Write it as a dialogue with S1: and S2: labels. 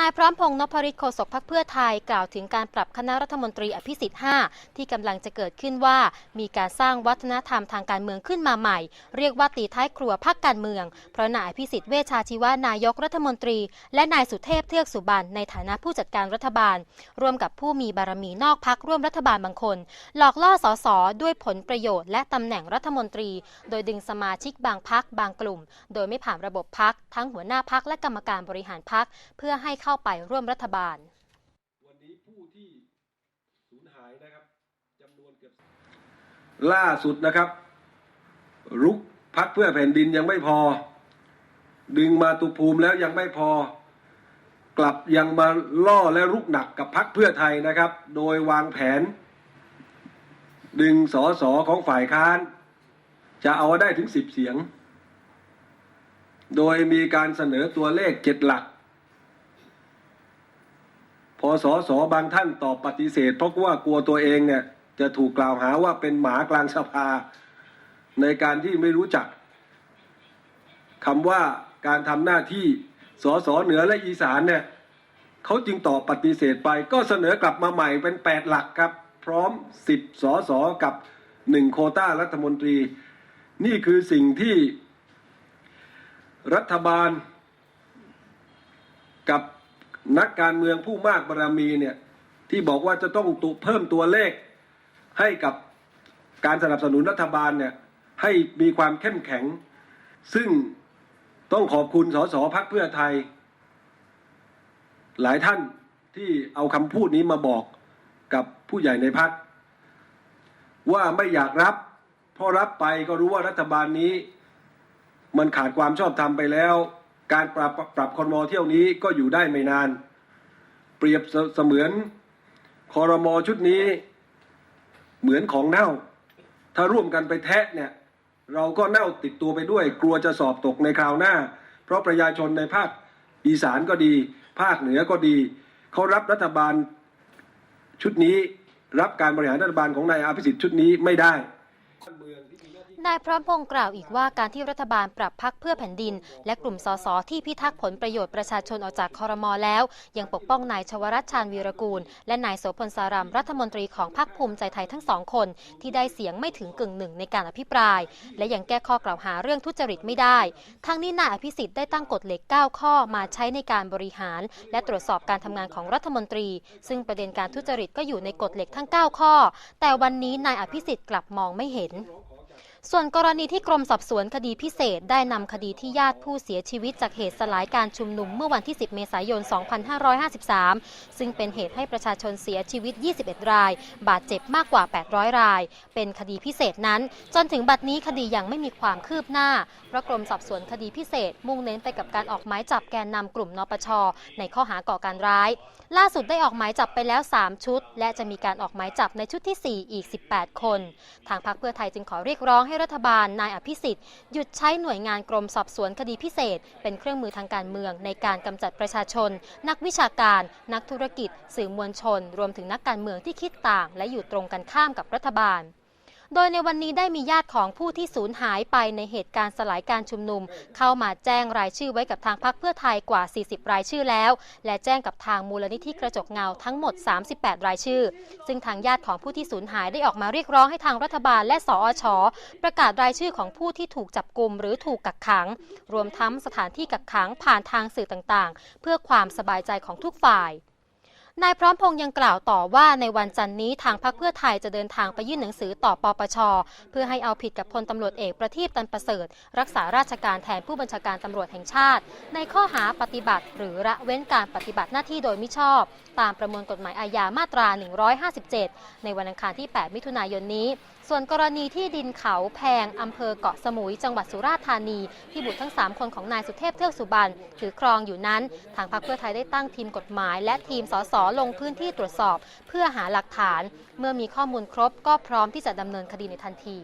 S1: นายพร้อมพงษ์นพริตโฆษกพรรคเพื่อไทยกล่าวถึงการปรับคณะรัฐมนตรีอภิสิทธิ์ 5 ที่กำลังจะเกิดขึ้นว่า มีการสร้างวัฒนธรรมทางการเมืองขึ้นมาใหม่ เรียกว่าตีท้ายครัวพรรคการเมือง เพราะนายอภิสิทธิ์เวชชาชีวานายกรัฐมนตรี และนายสุเทพเทือกสุบรรณในฐานะผู้จัดการรัฐบาล ร่วมกับผู้มีบารมีนอกพักร่วมรัฐบาลบางคน หลอกล่อสสด้วยผลประโยชน์และตำแหน่งรัฐมนตรี โดยดึงสมาชิกบางพักบางกลุ่ม โดยไม่ผ่านระบบพักทั้งหัวหน้าพักและกรรมการบริหารพักเพื่อให้เข้าไปร่วมรัฐบาล
S2: วันนี้ผู้ที่สูญหายนะครับจำนวนเกือบล่าสุดนะครับ รุกพักเพื่อแผ่นดินยังไม่พอ ดึงมาตุภูมิแล้วยังไม่พอ กลับยังมาล่อและรุกหนักกับพักเพื่อไทยนะครับ โดยวางแผน ดึงสอสอของฝ่ายค้าน จะเอาได้ถึงสิบเสียง โดยมีการเสนอตัวเลขเจ็ดหลัก สอสอบางท่านตอบปฏิเสธ เพราะว่ากลัวตัวเองเนี่ย จะถูกกล่าวหาว่าเป็นหมากลางสภา ในการที่ไม่รู้จักคำว่าการทำหน้าที่สอสอเหนือและอีสานเนี่ยเขาจึงตอบปฏิเสธไป ก็เสนอกลับมาใหม่เป็นแปดหลักครับ พร้อมสิบสอสอกับหนึ่งโคต้ารัฐมนตรี นี่คือสิ่งที่รัฐบาลกับ นักการเมืองผู้มากบารรมีเนี่ยที่บอกว่าจะต้องตุเพิ่มตัวเลขให้กับการสนับสนุนรัฐบาลเนี่ยให้มีความเข้มแข็ง ซึ่งต้องขอบคุณสสพักเพื่อไทย หลายท่านที่เอาคำพูดนี้มาบอกกับผู้ใหญ่ในพักว่าไม่อยากรับเพราะรับไปก็รู้ว่ารัฐบาลนี้ มันขาดความชอบธรรมไปแล้ว การปรับปรับคอรมอเที่ยวนี้ก็อยู่ได้ไม่นาน เปรียบเสมือนคอรมอชุดนี้เหมือนของเน่า ถ้าร่วมกันไปแทะเนี่ย เราก็เน่าติดตัวไปด้วย กลัวจะสอบตกในคราวหน้า เพราะประชาชนในภาคอีสานก็ดี ภาคเหนือก็ดี เขารับรัฐบาลชุดนี้ รับการบริหารรัฐบาลของนายอภิสิทธิ์ชุดนี้ไม่ได้
S1: นายพร้อมพงษ์กล่าวอีกว่าการที่รัฐบาลปรับพักเพื่อแผ่นดิน และกลุ่มสสที่พิทักษ์ผลประโยชน์ประชาชนออกจากคอรมอแล้ว ยังปกป้องนายชวรัชชาญวีรกูล และนายโสพลสารัมรัฐมนตรีของพรรคภูมิใจไทยทั้งสองคน ที่ได้เสียงไม่ถึงกึ่งหนึ่งในการอภิปราย และยังแก้ข้อกล่าวหาเรื่องทุจริตไม่ได้ ทั้งนี้นายอภิสิทธิ์ได้ตั้งกฎเหล็ก 9 ข้อมาใช้ในการบริหาร และตรวจสอบการทำงานของรัฐมนตรี ซึ่งประเด็นการทุจริตก็อยู่ในกฎเหล็กทั้ง 9 ข้อ แต่วันนี้นายอภิสิทธิ์กลับมองไม่เห็น ส่วนกรณีที่กรมสอบสวนคดีพิเศษได้นำคดีที่ญาติผู้เสียชีวิตจากเหตุสลายการชุมนุมเมื่อวันที่ 10 เมษายน 2553 ซึ่งเป็นเหตุให้ประชาชนเสียชีวิต 21 ราย บาดเจ็บมากกว่า 800 ราย เป็นคดีพิเศษนั้น จนถึงบัดนี้คดียังไม่มีความคืบหน้าเพราะกรมสอบสวนคดีพิเศษ มุ่งเน้นไปกับการออกหมายจับแกนนำกลุ่มนปช ในข้อหาก่อการร้าย ล่าสุดได้ออกหมายจับไปแล้ว 3 ชุด และจะมีการออกหมายจับในชุดที่ 4 อีก 18 คน ทางพรรคเพื่อไทยจึงขอเรียกร้องให้รัฐบาลนายอภิสิทธิ์หยุดใช้หน่วยงานกรมสอบสวนคดีพิเศษ เป็นเครื่องมือทางการเมือง ในการกำจัดประชาชน นักวิชาการ นักธุรกิจ สื่อมวลชน รวมถึงนักการเมืองที่คิดต่าง และอยู่ตรงกันข้ามกับรัฐบาล โดยในวันนี้ได้มีญาติของผู้ที่สูญหายไปในเหตุการณ์สลายการชุมนุม เข้ามาแจ้งรายชื่อไว้กับทางพรรคเพื่อไทยกว่า 40 รายชื่อแล้ว และแจ้งกับทางมูลนิธิกระจกเงาทั้งหมด 38 รายชื่อ ซึ่งทางญาติของผู้ที่สูญหายได้ออกมาเรียกร้องให้ทางรัฐบาลและสอชประกาศรายชื่อของผู้ที่ถูกจับกลุ่มหรือถูกกักขัง รวมทั้งสถานที่กักขังผ่านทางสื่อต่างๆ เพื่อความสบายใจของทุกฝ่าย นายพร้อมพงษ์ยังกล่าวต่อว่าในวันจันนี้ทางพรรคเพื่อไทยจะเดินทางไปยื่นหนังสือต่อปปช เพื่อให้เอาผิดกับพลตำรวจเอกประทีปตันประเสริฐ รักษาราชการแทนผู้บัญชาการตำรวจแห่งชาติ ในข้อหาปฏิบัติ หรือละเว้นการปฏิบัติหน้าที่โดยมิชอบ ตามประมวลกฎหมายอาญามาตรา 157 ในวันอังคารที่ 8 มิถุนายนนี้ ส่วนกรณีที่ดินเขาแพงอำเภอเกาะสมุยจังหวัดสุราษฎร์ธานี ที่บุตรทั้ง 3 คนของนายสุเทพเทือกสุบรรณถือครองอยู่นั้น ทางพรรคเพื่อไทยได้ตั้งทีมกฎหมาย และทีมสสลงพื้นที่ตรวจสอบ เพื่อหาหลักฐาน เมื่อมีข้อมูลครบก็พร้อมที่จะดำเนินคดีในทันที